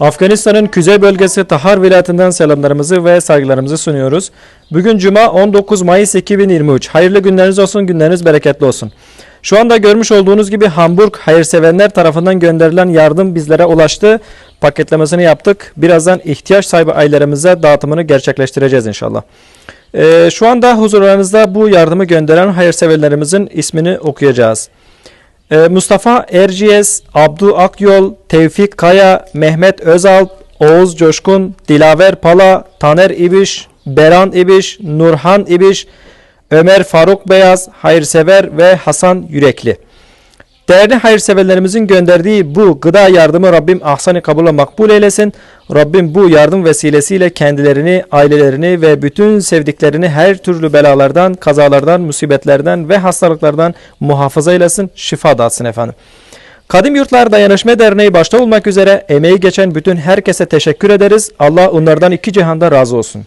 Afganistan'ın kuzey bölgesi Tahar vilayetinden selamlarımızı ve saygılarımızı sunuyoruz. Bugün Cuma 19 Mayıs 2023. Hayırlı günleriniz olsun, günleriniz bereketli olsun. Şu anda görmüş olduğunuz gibi Hamburg hayırsevenler tarafından gönderilen yardım bizlere ulaştı. Paketlemesini yaptık. Birazdan ihtiyaç sahibi ailelerimize dağıtımını gerçekleştireceğiz inşallah. Ee, şu anda huzurlarınızda bu yardımı gönderen hayırseverlerimizin ismini okuyacağız. Ee, Mustafa Erciyes, Abdu Akyol, Tevfik Kaya, Mehmet Özalp, Oğuz Coşkun, Dilaver Pala, Taner İbiş, Beran İbiş, Nurhan İbiş, Ömer Faruk Beyaz, Hayırsever ve Hasan Yürekli. Değerli hayırseverlerimizin gönderdiği bu gıda yardımı Rabbim ahsani kabule makbul eylesin. Rabbim bu yardım vesilesiyle kendilerini, ailelerini ve bütün sevdiklerini her türlü belalardan, kazalardan, musibetlerden ve hastalıklardan muhafaza eylesin, şifa dağıtsın efendim. Kadim Yurtlar Dayanışma Derneği başta olmak üzere emeği geçen bütün herkese teşekkür ederiz. Allah onlardan iki cihanda razı olsun.